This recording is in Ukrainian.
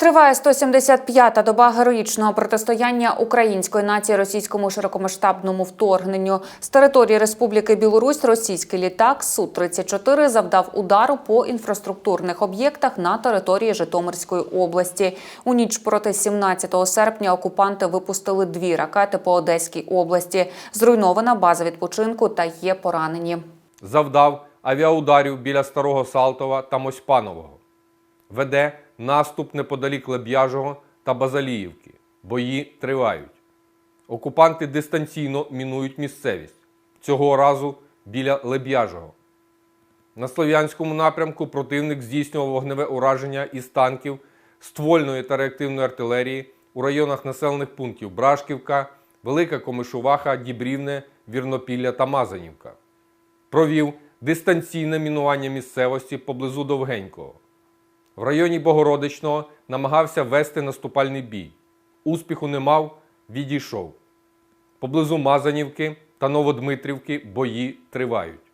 Триває 175-та доба героїчного протистояння української нації російському широкомасштабному вторгненню. З території Республіки Білорусь російський літак Су-34 завдав удару по інфраструктурних об'єктах на території Житомирської області. У ніч проти 17 серпня окупанти випустили дві ракети по Одеській області. Зруйнована база відпочинку та є поранені. завдав авіаударів біля Старого Салтова та Мосьпанового. Веде наступ неподалік Леб'яжого та Базаліївки. Бої тривають. Окупанти дистанційно мінують місцевість. Цього разу біля Леб'яжого. На Слов'янському напрямку противник здійснював вогневе ураження із танків, ствольної та реактивної артилерії у районах населених пунктів Брашківка, Велика Комишуваха, Дібрівне, Вірнопілля та Мазанівка провів дистанційне мінування місцевості поблизу Довгенького. В районі Богородичного намагався вести наступальний бій. Успіху не мав, відійшов. Поблизу Мазанівки та Новодмитрівки бої тривають.